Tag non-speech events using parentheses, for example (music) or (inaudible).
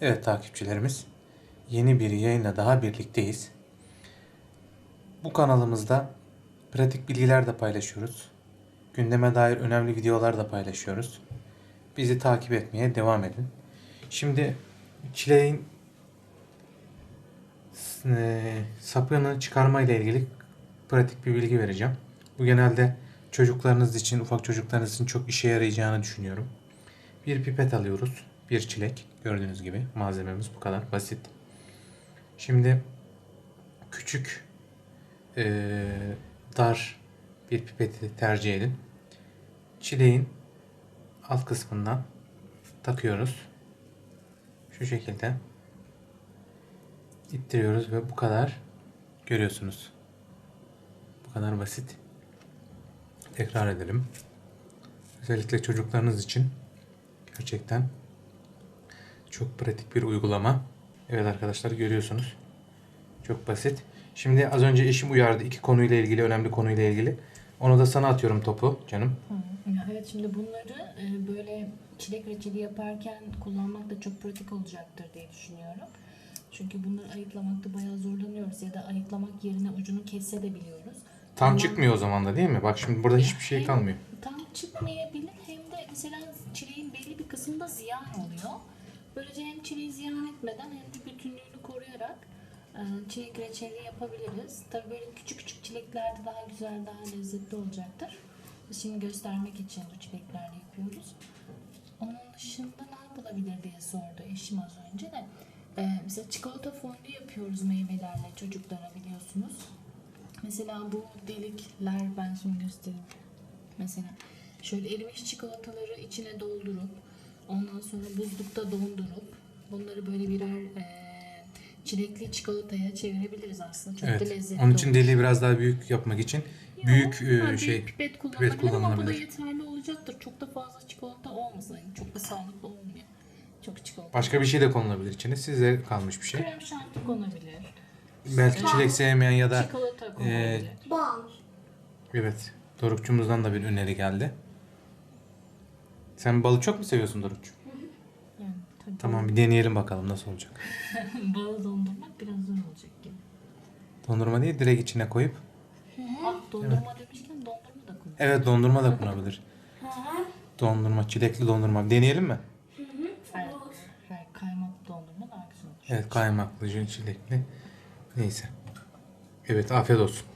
Evet takipçilerimiz, yeni bir yayınla daha birlikteyiz. Bu kanalımızda pratik bilgiler de paylaşıyoruz. Gündeme dair önemli videolar da paylaşıyoruz. Bizi takip etmeye devam edin. Şimdi çileğin e, sapını çıkarma ile ilgili pratik bir bilgi vereceğim. Bu genelde çocuklarınız için, ufak çocuklarınız için çok işe yarayacağını düşünüyorum. Bir pipet alıyoruz. Bir çilek. Gördüğünüz gibi malzememiz bu kadar basit. Şimdi küçük eee, dar bir pipeti tercih edin. Çileğin alt kısmından takıyoruz. Şu şekilde ittiriyoruz ve bu kadar görüyorsunuz. Bu kadar basit. Tekrar edelim. Özellikle çocuklarınız için gerçekten çok pratik bir uygulama. Evet arkadaşlar görüyorsunuz. Çok basit. Şimdi az önce eşim uyardı iki konuyla ilgili, önemli konuyla ilgili. Onu da sana atıyorum topu canım. Evet şimdi bunları e, böyle çilek reçeli yaparken kullanmak da çok pratik olacaktır diye düşünüyorum. Çünkü bunları ayıklamakta bayağı zorlanıyoruz ya da ayıklamak yerine ucunu kesse de biliyoruz. Tam Ama çıkmıyor o zaman da değil mi? Bak şimdi burada hiçbir şey hem kalmıyor. Tam çıkmayabilir hem de mesela çileğin belli bir kısmında ziyan oluyor. Böylece hem çileği ziyan etmeden hem de bütünlüğünü koruyarak e, çilek reçeli yapabiliriz. Tabii böyle küçük küçük çileklerde daha güzel, daha lezzetli olacaktır. Şimdi göstermek için bu çileklerle yapıyoruz. Onun dışında ne yapılabilir diye sordu eşim az önce de. Ee, mesela çikolata fondü yapıyoruz meyvelerle çocuklara biliyorsunuz. Mesela bu delikler ben şimdi göstereyim. Mesela şöyle erimiş çikolataları içine doldurup ondan sonra buzlukta dondurup bunları böyle birer e, çilekli çikolataya çevirebiliriz aslında. Çok da Evet. lezzetli Onun için olur. deliği biraz daha büyük yapmak için büyük e, şey pipet kullanılabilir, pipet ama bu da kullanılabilir. yeterli olacaktır. Çok da fazla çikolata olmasın. Yani çok da sağlıklı olmuyor. Çok çikolata. Başka bir şey de konulabilir içine. Size kalmış bir şey. Krem şanti konabilir. Belki çilek sevmeyen ya da Çikolata konabilir. Bal. evet Dorukçumuzdan da bir öneri geldi. Sen balı çok mu seviyorsun Dorukçu? Tamam bir deneyelim bakalım nasıl olacak. (laughs) balı dondurmak biraz zor olacak gibi. Dondurma değil direkt içine koyup. Ah dondurma demişken dondurma da konur. Evet dondurma da konabilir. Dondurma, çilekli dondurma. Deneyelim mi? Hayır, hayır, kaymak dondurma daha güzel olur. Evet kaymaklı, çilekli. Neyse. Evet afiyet olsun.